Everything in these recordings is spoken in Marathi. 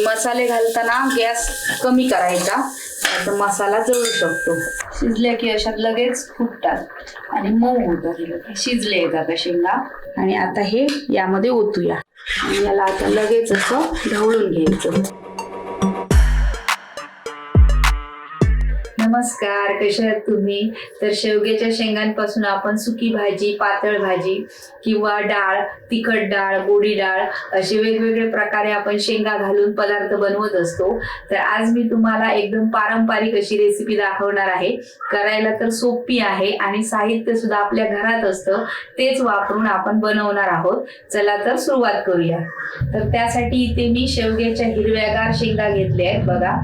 मसाले घालताना गॅस कमी करायचा. तर मसाला जळू शकतो. शिजल्या की अशात लगेच फुटतात. आणि मऊ होतात शिजले येतात शेंगा आणि आता हे यामध्ये ओतूया. आणि याला आता लगेच असं ढवळून घ्यायचं. नमस्कार कशा आहात तुम्ही? तर शेवग्याच्या शेंगांपासून आपण सुकी भाजी पातळ भाजी किंवा डाळ तिखट डाळ गोडी डाळ असे वेगवेगळे प्रकारे आपण शेंगा घालून पदार्थ बनवत असतो. तर आज मी तुम्हाला एकदम पारंपरिक अशी रेसिपी दाखवणार आहे. करायला तर सोपी आहे आणि साहित्य सुद्धा आपल्या घरात असतं. तेच वापरून आपण बनवणार आहोत. चला तर सुरुवात करूया. तर त्यासाठी इथे मी शेवग्याच्या हिरव्यागार शेंगा घेतल्या आहेत बघा.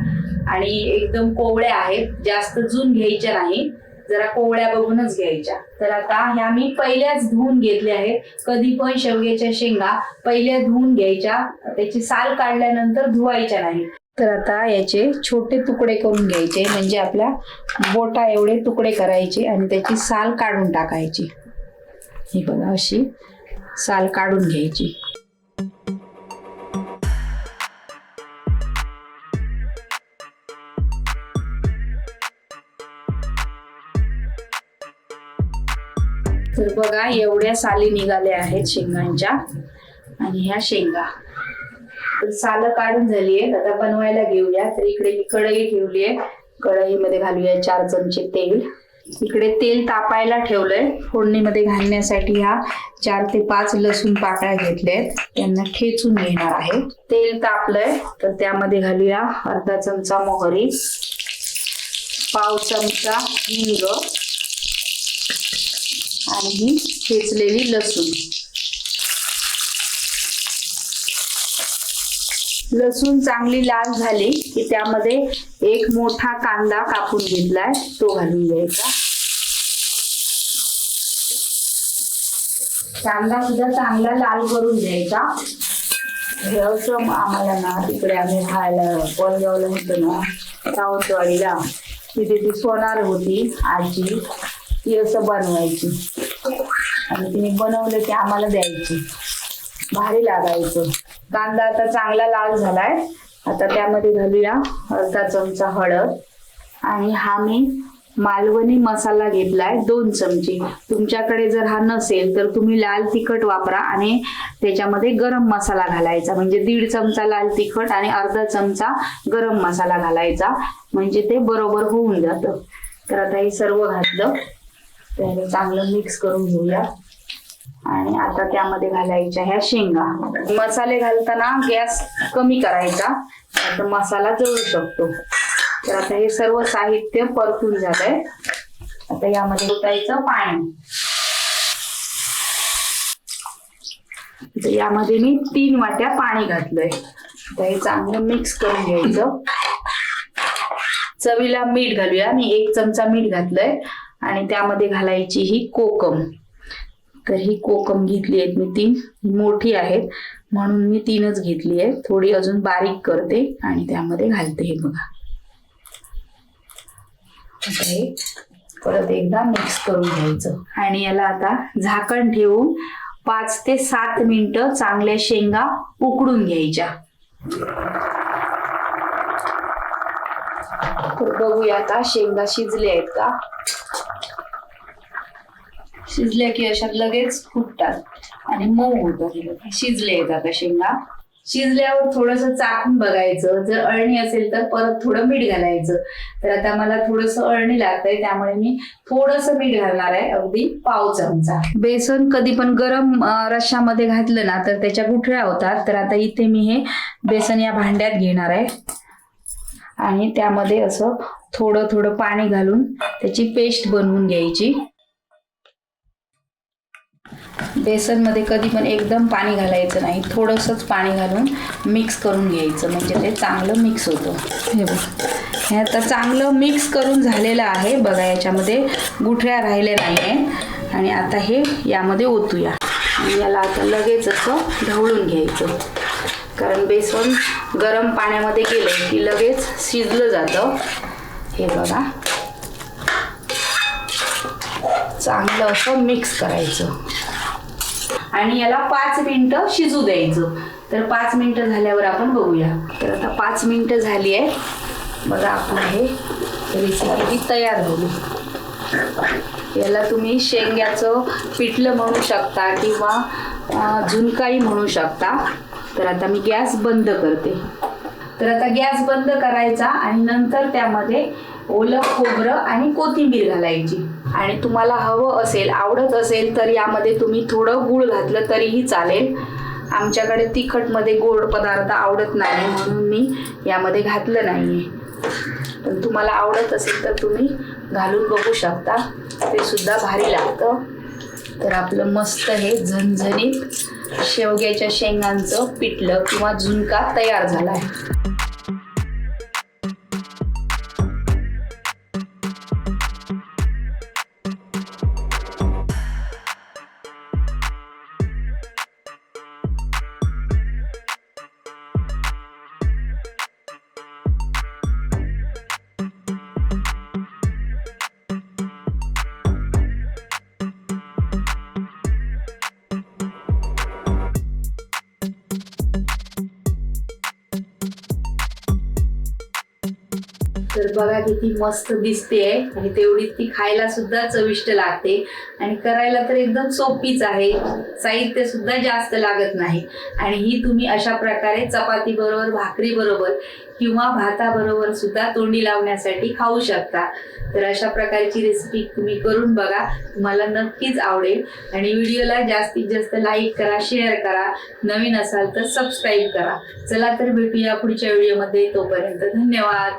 आणि एकदम कोवळ्या आहेत जास्त जून घ्यायच्या नाही. जरा कोवळ्या बघूनच घ्यायच्या. तर आता ह्या मी पहिल्याच धुवून घेतल्या आहेत. कधी पण शेवग्याच्या शेंगा पहिल्या धुवून घ्यायच्या. त्याची साल काढल्यानंतर धुवायच्या नाही. तर आता याचे छोटे तुकडे करून घ्यायचे. म्हणजे आपल्या बोटा एवढे तुकडे करायचे आणि त्याची साल काढून टाकायची. ही बघा अशी साल काढून घ्यायची. तर बघा एवढ्या साली निघाल्या आहेत शेंगांच्या. आणि ह्या शेंगा. तर सालं काढून झाली आहेत. आता बनवायला घेऊया. तर इकडे मी कढई ठेवली आहे. कढईमध्ये घालूया चार चमचे तेल. इकडे तेल तापायला ठेवलंय. फोडणीमध्ये घालण्यासाठी ह्या चार ते पाच लसूण पाकळ्या घेतल्या आहेत. त्यांना ठेचून घेणार आहे. तेल तापलंय. तर त्यामध्ये घालूया अर्धा चमचा मोहरी पाव चमचा हिंग आणि ही ठेचलेली लसूण. लसूण चांगली लाल झाली की त्यामध्ये एक मोठा कांदा कापून घेतलाय तो घालून द्यायचा कांदा सुद्धा चांगला लाल करून द्यायचा हे असं आम्हाला ना तिकडे आम्ही राहायला कोलगावला होतो ना सावंतवाडीला तिथे ती सोनार होती आजी ती असं बनवायची. आणि तिने बनवलं की आम्हाला द्यायची. भारी लागायचं. कांदा आता चांगला लाल झालाय. आता त्यामध्ये घालूया अर्धा चमचा हळद. आणि हा मी मालवणी मसाला घेतलाय दोन चमचे. तुमच्याकडे जर हा नसेल तर तुम्ही लाल तिखट वापरा आणि त्याच्यामध्ये गरम मसाला घालायचा. म्हणजे दीड चमचा लाल तिखट आणि अर्धा चमचा गरम मसाला घालायचा. म्हणजे ते बरोबर होऊन जातं. तर आता हे सर्व घातलं. तर चांगलं मिक्स करून घेऊया. आणि आता त्यामध्ये घालायच्या ह्या शेंगा. मसाले घालताना गॅस कमी करायचा. आता मसाला जळू शकतो. तर आता हे सर्व साहित्य परतून झालंय. आता यामध्ये ओतायचं पाणी. तर यामध्ये मी तीन वाट्या पाणी घातलंय. आता हे चांगलं मिक्स करून घ्यायचं. चवीला मीठ घालूया. मी एक चमचा मीठ घातलंय. आणि त्यामध्ये घालायची ही कोकम. तर ही कोकम घेतली आहेत मी तीन. मोठी आहेत. म्हणून मी तीनच घेतली आहे. थोडी अजून बारीक करते आणि त्यामध्ये घालते हे बघा. परत एकदा मिक्स करून घ्यायचं. आणि याला आता झाकण ठेवून पाच ते सात मिनिटं चांगल्या शेंगा उकडून घ्यायच्या. बघूया आता शेंगा शिजल्या आहेत का? शिजल्या की अशात लगेच फुटतात. आणि मऊ होतात शिजले येतात आता शेंगा? शिजल्यावर थोडस चाकून बघायचं. जर अळणी असेल तर परत थोडं मीठ घालायचं. तर आता मला थोडस अळणी लागतंय त्यामुळे मी थोडस मीठ घालणार आहे. अगदी पाव चमचा. बेसन कधी पण गरम रश्यामध्ये घातलं ना तर त्याच्या गुठळ्या होतात. तर आता इथे मी हे बेसन या भांड्यात घेणार आहे. आणि त्यामध्ये असं थोडं थोडं पाणी घालून त्याची पेस्ट बनवून घ्यायची. बेसनमध्ये कधी पण एकदम पाणी घालायचं नाही. थोडंसंच पाणी घालून मिक्स करून घ्यायचं. म्हणजे ते चांगलं मिक्स होतं. हे बघ. हे आता चांगलं मिक्स करून झालेलं आहे. बघा याच्यामध्ये गुठळ्या राहिल्या नाही आणि आता हे यामध्ये ओतूया. आणि याला आता लगेच असं ढवळून घ्यायचं. कारण बेसन गरम पाण्यामध्ये गेलं की लगेच शिजलं जातं. हे बघा. चांगलं असं मिक्स करायचं. आणि याला पाच मिनिटं शिजू द्यायचं. तर पाच मिनिटं झाल्यावर आपण बघूया. तर आता पाच मिनिटं झाली आहे बघा आपण हे रेसिपी तयार झाली. याला तुम्ही शेंग्याचं पिठलं म्हणू शकता किंवा झुणकाई म्हणू शकता. तर आता मी गॅस बंद करते. तर आता गॅस बंद करायचा आणि नंतर त्यामध्ये ओलं खोबरं आणि कोथिंबीर घालायची. आणि तुम्हाला हवं असेल आवडत असेल तर यामध्ये तुम्ही थोडं गूळ घातलं तरीही चालेल. आमच्याकडे तिखटमध्ये गोड पदार्थ आवडत नाही म्हणून मी यामध्ये घातलं नाही आहे पण तुम्हाला आवडत असेल तर तुम्ही घालून बघू शकता. ते सुद्धा भारी लागतं. तर आपलं मस्त हे झणझणीत शेवग्याच्या शेंगांचं पिठलं किंवा झुणका तयार झाला आहे तर बघा किती मस्त दिसते आणि तेवढी ती खायला सुद्धा चविष्ट लागते. आणि करायला तर एकदम सोपीच आहे. साहित्य सुद्धा जास्त लागत नाही. आणि ही तुम्ही अशा प्रकारे चपाती बरोबर भाकरी बरोबर किंवा भाताबरोबर सुद्धा तोंडी लावण्यासाठी खाऊ शकता. तर अशा प्रकारची रेसिपी तुम्ही करून बघा. तुम्हाला नक्कीच आवडेल. आणि व्हिडिओला जास्तीत जास्त लाईक करा शेअर करा. नवीन असाल तर सबस्क्राईब करा. चला तर भेटूया पुढच्या व्हिडिओमध्ये तोपर्यंत धन्यवाद.